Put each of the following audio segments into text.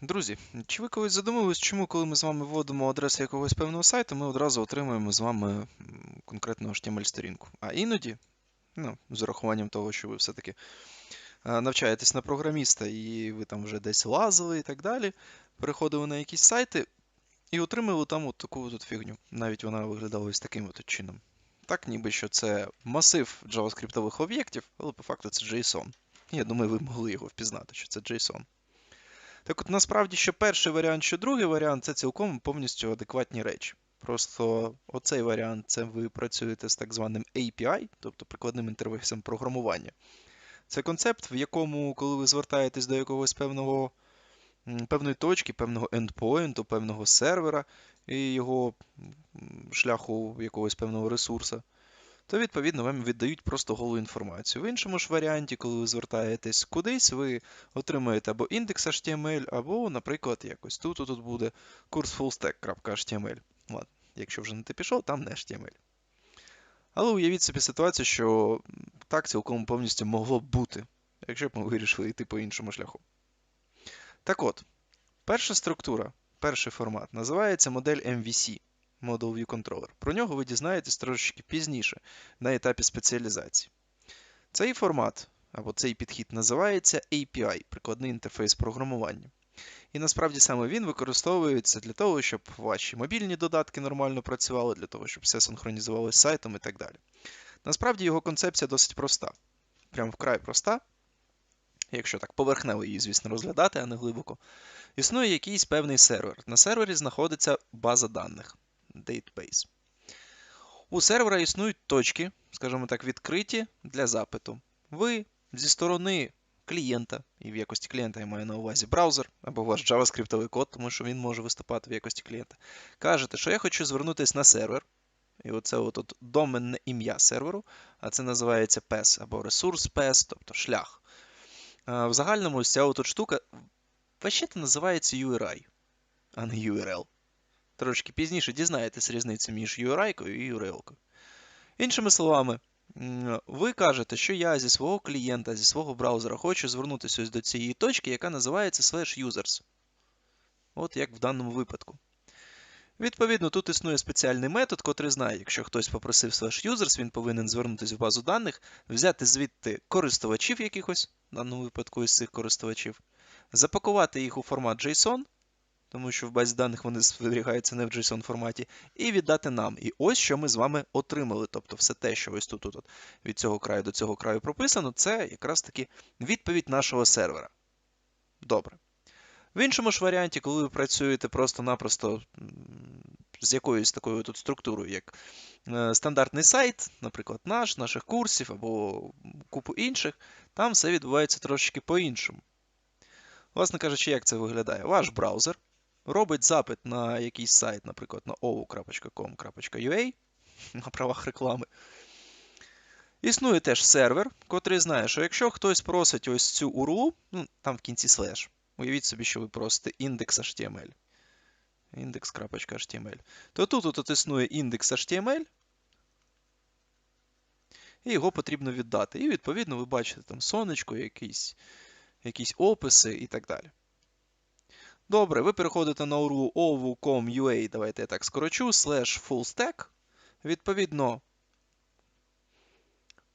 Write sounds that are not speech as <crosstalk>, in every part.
Друзі, чи ви колись задумувались, чому, коли ми з вами вводимо адресу якогось певного сайту, ми одразу отримуємо з вами конкретну HTML-сторінку? А іноді, ну, з урахуванням того, що ви все-таки е, навчаєтесь на програміста і ви там вже десь лазили і так далі, переходили на якісь сайти і отримали там от таку от фігню. Навіть вона виглядала ось таким от чином. Так, ніби що це масив JavaScript об'єктів, але по факту це JSON. Я думаю, ви могли його впізнати, що це JSON. Так от насправді, що перший варіант, що другий варіант це цілком повністю адекватні речі. Просто оцей варіант це ви працюєте з так званим API, тобто прикладним інтерфейсом програмування. Це концепт, в якому, коли ви звертаєтесь до якогось певного, певної точки, певного ендпоінту, певного сервера і його шляху якогось певного ресурсу, то відповідно вам віддають просто голу інформацію. В іншому ж варіанті, коли ви звертаєтесь кудись, ви отримуєте або індекс HTML, або, наприклад, якось тут тут буде курс fullstack.html. Ладно, якщо вже не ти пішов, там не HTML. Але уявіть собі ситуацію, що так цілком повністю могло б бути, якщо б ми вирішили йти по іншому шляху. Так от, перша структура, перший формат називається модель MVC. Model View Controller. Про нього ви дізнаєтесь трошечки пізніше на етапі спеціалізації. Цей формат або цей підхід називається API прикладний інтерфейс програмування. І насправді саме він використовується для того, щоб ваші мобільні додатки нормально працювали, для того, щоб все синхронізувалося з сайтом і так далі. Насправді його концепція досить проста. Прям вкрай проста. Якщо так поверхнево її, звісно, розглядати, а не глибоко. Існує якийсь певний сервер. На сервері знаходиться база даних database. У сервера існують точки, скажімо так, відкриті для запиту. Ви зі сторони клієнта, і в якості клієнта я маю на увазі браузер або ваш JavaScript код, тому що він може виступати в якості клієнта. Кажете, що я хочу звернутися на сервер. І оце от, от доменне ім'я серверу, а це називається PES або ресурс PES, тобто шлях. В загальному ось ця от штука вообще-то називається URI, а не URL. Трошки пізніше дізнаєтесь різницю між URI і URL. Іншими словами, ви кажете, що я зі свого клієнта, зі свого браузера хочу звернутися ось до цієї точки, яка називається slash users. От як в даному випадку. Відповідно, тут існує спеціальний метод, котрий знає, якщо хтось попросив slash users, він повинен звернутися в базу даних, взяти звідти користувачів якихось, в даному випадку із цих користувачів, запакувати їх у формат JSON, тому що в базі даних вони зберігаються не в JSON форматі, і віддати нам. І ось що ми з вами отримали. Тобто все те, що ось тут от, від цього краю до цього краю прописано, це якраз таки відповідь нашого сервера. Добре. В іншому ж варіанті, коли ви працюєте просто-напросто з якоюсь такою тут структурою, як е, стандартний сайт, наприклад, наш, наших курсів або купу інших, там все відбувається трошечки по-іншому. Власне кажучи, як це виглядає? Ваш браузер робить запит на якийсь сайт, наприклад, на ovu.com.ua <laughs> на правах реклами. Існує теж сервер, котрий знає, що якщо хтось просить ось цю URL, ну, там в кінці слеш, уявіть собі, що ви просите index.html, index.html, то тут от існує index.html, і його потрібно віддати. І відповідно ви бачите там сонечко, якісь, якісь описи і так далі. Добре, ви переходите на URL ovu.com.ua, давайте я так скорочу, slash fullstack. Відповідно,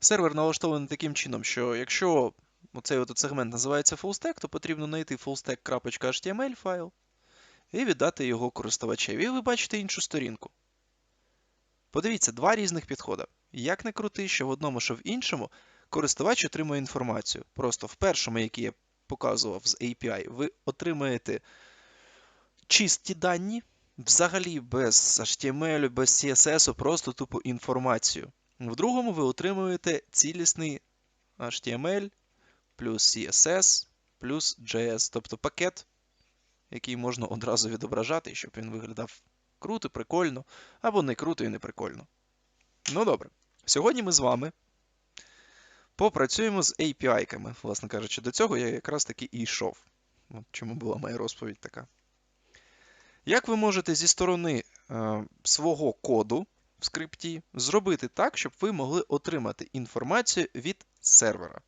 сервер налаштований таким чином, що якщо оцей от сегмент називається fullstack, то потрібно знайти fullstack.html файл і віддати його користувачеві. І ви бачите іншу сторінку. Подивіться, два різних підходи. Як не крути, що в одному, що в іншому, користувач отримує інформацію. Просто в першому, який я показував з API, ви отримаєте чисті дані, взагалі без HTML, без CSS, просто тупо інформацію. В другому ви отримуєте цілісний HTML плюс CSS плюс JS, тобто пакет, який можна одразу відображати, щоб він виглядав круто, прикольно, або не круто і не прикольно. Ну добре. Сьогодні ми з вами попрацюємо з API-ками. Власне кажучи, до цього я якраз таки і йшов. От чому була моя розповідь така. Як ви можете зі сторони е, свого коду в скрипті зробити так, щоб ви могли отримати інформацію від сервера?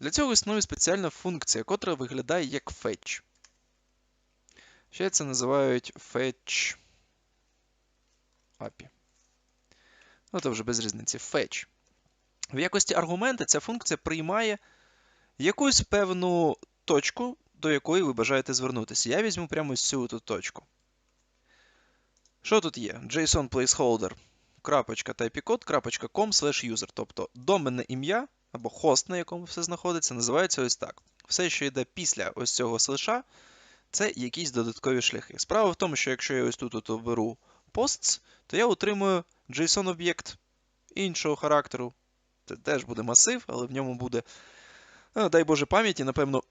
Для цього існує спеціальна функція, котра виглядає як fetch. Ще це називають fetch API. Ну, то вже без різниці. Fetch. В якості аргумента ця функція приймає якусь певну точку, до якої ви бажаєте звернутися. Я візьму прямо ось цю тут точку. Що тут є? JSON placeholder, крапочка typecode, крапочка com slash user. Тобто доменне ім'я або хост, на якому все знаходиться, називається ось так. Все, що йде після ось цього слеша, це якісь додаткові шляхи. Справа в тому, що якщо я ось тут оберу posts, то я отримую JSON-об'єкт іншого характеру. Це теж буде масив, але в ньому буде, ну, дай Боже пам'яті, напевно,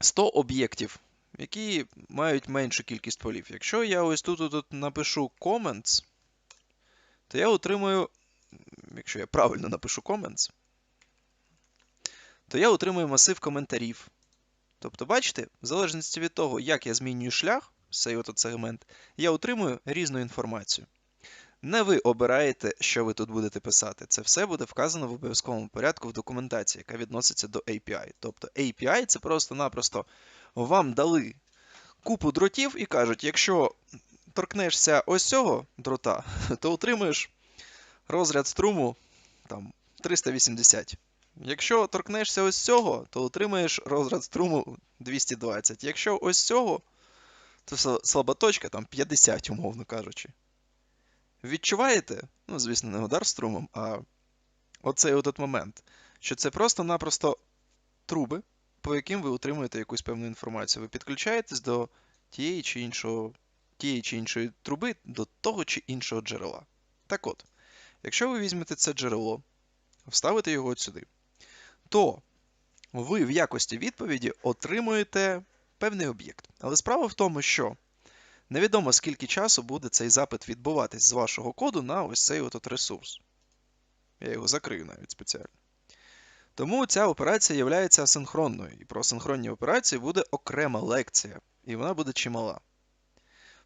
100 об'єктів, які мають меншу кількість полів. Якщо я ось тут, тут напишу comments, то я отримую, якщо я правильно напишу comments, то я отримую масив коментарів. Тобто, бачите, в залежності від того, як я змінюю шлях, цей от сегмент, я отримую різну інформацію. Не ви обираєте, що ви тут будете писати. Це все буде вказано в обов'язковому порядку в документації, яка відноситься до API. Тобто API це просто-напросто вам дали купу дротів і кажуть, якщо торкнешся ось цього дрота, <laughs> то отримаєш розряд струму там, 380. Якщо торкнешся ось цього, то отримаєш розряд струму 220. Якщо ось цього, то слаба точка там 50, умовно кажучи. Відчуваєте? Ну, звісно, не удар струмом, а оцей от момент, що це просто-напросто труби, по яким ви отримуєте якусь певну інформацію. Ви підключаєтесь до тієї чи іншого, тієї чи іншої труби, до того чи іншого джерела. Так от, якщо ви візьмете це джерело, вставите його от сюди, то ви в якості відповіді отримуєте певний об'єкт. Але справа в тому, що невідомо скільки часу буде цей запит відбуватись з вашого коду на ось цей от ресурс. Я його закрию навіть спеціально. Тому ця операція є асинхронною, і про асинхронні операції буде окрема лекція, і вона буде чимала.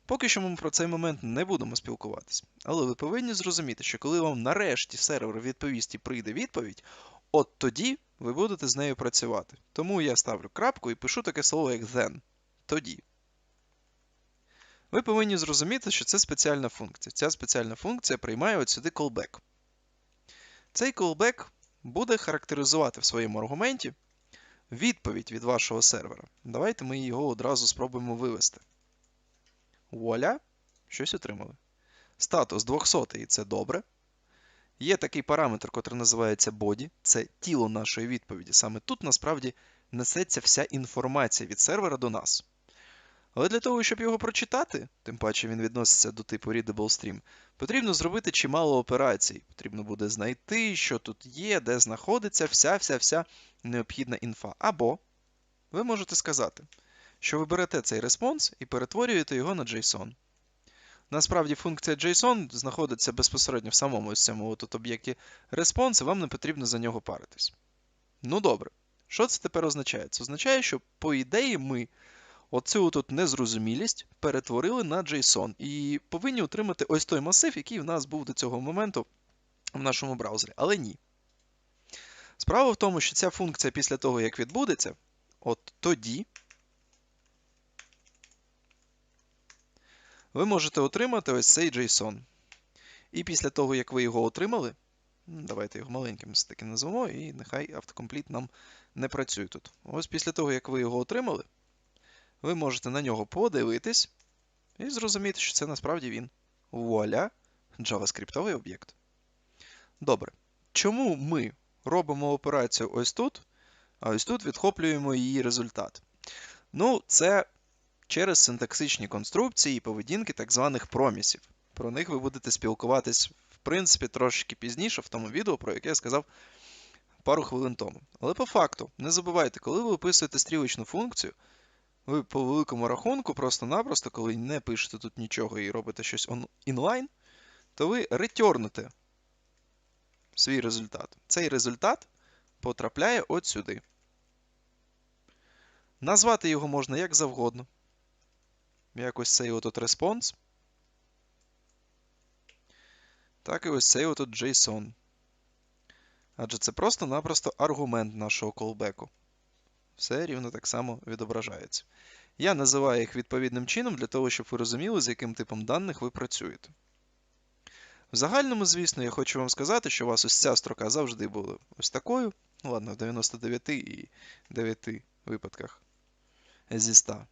Поки що ми про цей момент не будемо спілкуватись, але ви повинні зрозуміти, що коли вам нарешті сервер відповість і прийде відповідь, от тоді ви будете з нею працювати. Тому я ставлю крапку і пишу таке слово, як then. Тоді. Ви повинні зрозуміти, що це спеціальна функція. Ця спеціальна функція приймає от сюди callback. Цей callback буде характеризувати в своєму аргументі відповідь від вашого сервера. Давайте ми його одразу спробуємо вивести. Вуаля, щось отримали. Статус 200 і це добре. Є такий параметр, який називається body, це тіло нашої відповіді. Саме тут насправді несеться вся інформація від сервера до нас. Але для того, щоб його прочитати, тим паче він відноситься до типу Readable Stream, потрібно зробити чимало операцій. Потрібно буде знайти, що тут є, де знаходиться вся-вся-вся необхідна інфа. Або ви можете сказати, що ви берете цей респонс і перетворюєте його на JSON. Насправді функція JSON знаходиться безпосередньо в самому цьому от об'єкті response, і вам не потрібно за нього паритись. Ну добре. Що це тепер означає? Це означає, що, по ідеї, ми оцю тут незрозумілість перетворили на JSON і повинні отримати ось той масив, який в нас був до цього моменту в нашому браузері. Але ні. Справа в тому, що ця функція після того, як відбудеться, от тоді ви можете отримати ось цей JSON. І після того, як ви його отримали, давайте його маленьким все-таки назвемо, і нехай автокомпліт нам не працює тут. Ось після того, як ви його отримали, ви можете на нього подивитись і зрозуміти, що це насправді він. Вуаля, JavaScript об'єкт. Добре. Чому ми робимо операцію ось тут, а ось тут відхоплюємо її результат? Ну, це через синтаксичні конструкції і поведінки так званих промісів. Про них ви будете спілкуватись, в принципі, трошки пізніше в тому відео, про яке я сказав пару хвилин тому. Але по факту, не забувайте, коли ви описуєте стрілочну функцію, ви по великому рахунку, просто-напросто, коли не пишете тут нічого і робите щось інлайн, то ви ретернете свій результат. Цей результат потрапляє от сюди. Назвати його можна як завгодно. Якось цей от респонс. Так і ось цей от JSON. Адже це просто-напросто аргумент нашого колбеку. Все рівно так само відображається. Я називаю їх відповідним чином для того, щоб ви розуміли, з яким типом даних ви працюєте. В загальному, звісно, я хочу вам сказати, що у вас ось ця строка завжди була ось такою. Ну ладно, в 99 і 9 випадках зі 100.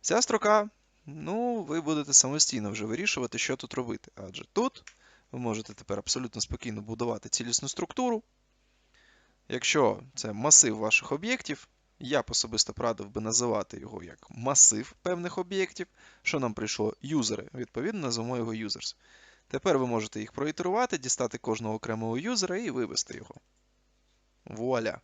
Ця строка, ну, ви будете самостійно вже вирішувати, що тут робити. Адже тут ви можете тепер абсолютно спокійно будувати цілісну структуру. Якщо це масив ваших об'єктів, я б особисто радив би називати його як масив певних об'єктів, що нам прийшло юзери, відповідно, назвемо його users. Тепер ви можете їх проітерувати, дістати кожного окремого юзера і вивести його. Вуаля!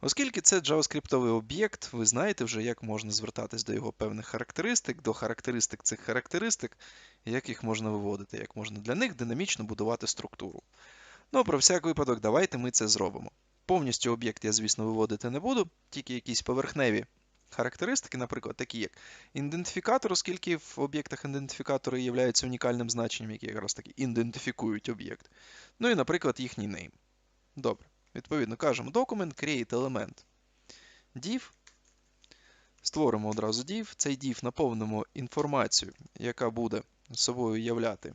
Оскільки це JavaScript об'єкт, ви знаєте вже, як можна звертатись до його певних характеристик, до характеристик цих характеристик, як їх можна виводити, як можна для них динамічно будувати структуру. Ну, про всяк випадок, давайте ми це зробимо. Повністю об'єкт я, звісно, виводити не буду, тільки якісь поверхневі характеристики, наприклад, такі як ідентифікатор, оскільки в об'єктах ідентифікатори являються унікальним значенням, які якраз таки ідентифікують об'єкт. Ну і, наприклад, їхній name. Добре. Відповідно, кажемо document, create element. div. Створимо одразу div. Цей div наповнимо інформацію, яка буде собою являти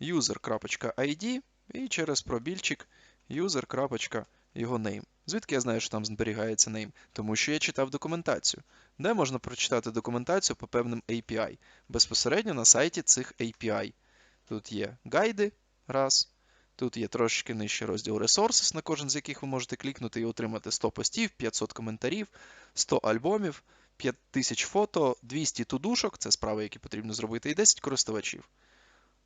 user.id і через пробільчик user.його name. Звідки я знаю, що там зберігається name? Тому що я читав документацію. Де можна прочитати документацію по певним API? Безпосередньо на сайті цих API. Тут є гайди, раз. Тут є трошки нижче розділ Resources, на кожен з яких ви можете клікнути і отримати 100 постів, 500 коментарів, 100 альбомів, 5000 фото, 200 тудушок, це справи, які потрібно зробити, і 10 користувачів.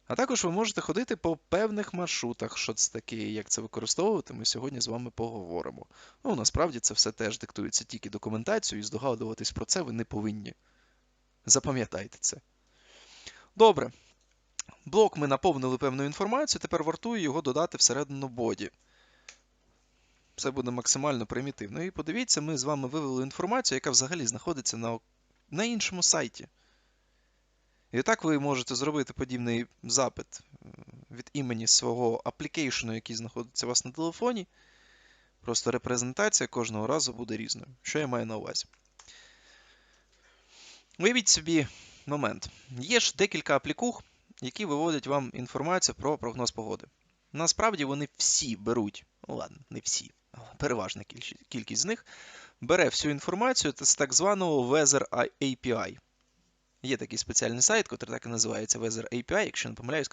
А також ви можете ходити по певних маршрутах, що це таке, і як це використовувати, ми сьогодні з вами поговоримо. Ну, насправді це все теж диктується тільки документацією, і здогадуватись про це ви не повинні. Запам'ятайте це. Добре. Блок ми наповнили певною інформацією, тепер вартує його додати всередину боді. Це буде максимально примітивно. І подивіться, ми з вами вивели інформацію, яка взагалі знаходиться на, на іншому сайті. І так ви можете зробити подібний запит від імені свого аплікейшену, який знаходиться у вас на телефоні. Просто репрезентація кожного разу буде різною. Що я маю на увазі? Уявіть собі момент. Є ж декілька аплікух, які виводять вам інформацію про прогноз погоди. Насправді вони всі беруть, ну ладно, не всі, але переважна кількість з них бере всю інформацію з так званого Weather API. Є такий спеціальний сайт, який так і називається Weather API, якщо не помиляюсь.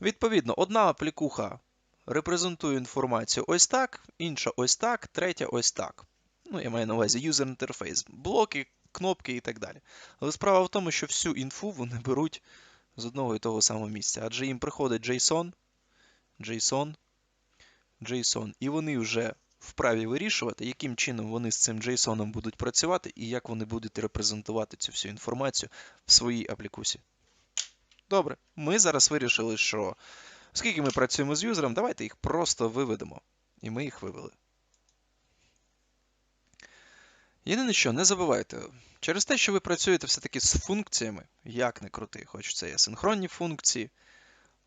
Відповідно, одна аплікуха репрезентує інформацію ось так, інша ось так, третя ось так. Ну, я маю на увазі user interface, блоки, кнопки і так далі. Але справа в тому, що всю інфу вони беруть з одного і того самого місця. Адже їм приходить JSON, JSON, JSON, і вони вже вправі вирішувати, яким чином вони з цим JSON будуть працювати і як вони будуть репрезентувати цю всю інформацію в своїй аплікусі. Добре, ми зараз вирішили, що оскільки ми працюємо з юзером, давайте їх просто виведемо. І ми їх вивели. Єдине що, не забувайте, через те, що ви працюєте все-таки з функціями, як не крути, хоч це є синхронні функції,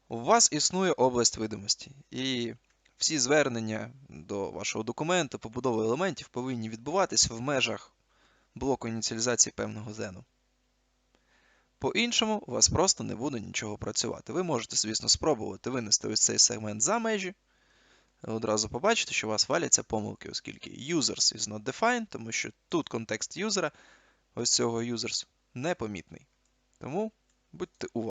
у вас існує область видимості. І всі звернення до вашого документу, побудови елементів повинні відбуватися в межах блоку ініціалізації певного зену. По-іншому, у вас просто не буде нічого працювати. Ви можете, звісно, спробувати винести ось цей сегмент за межі. Одразу побачите, що у вас валяться помилки, оскільки users is not defined, тому що тут контекст юзера, ось цього users, непомітний. Тому будьте уважні.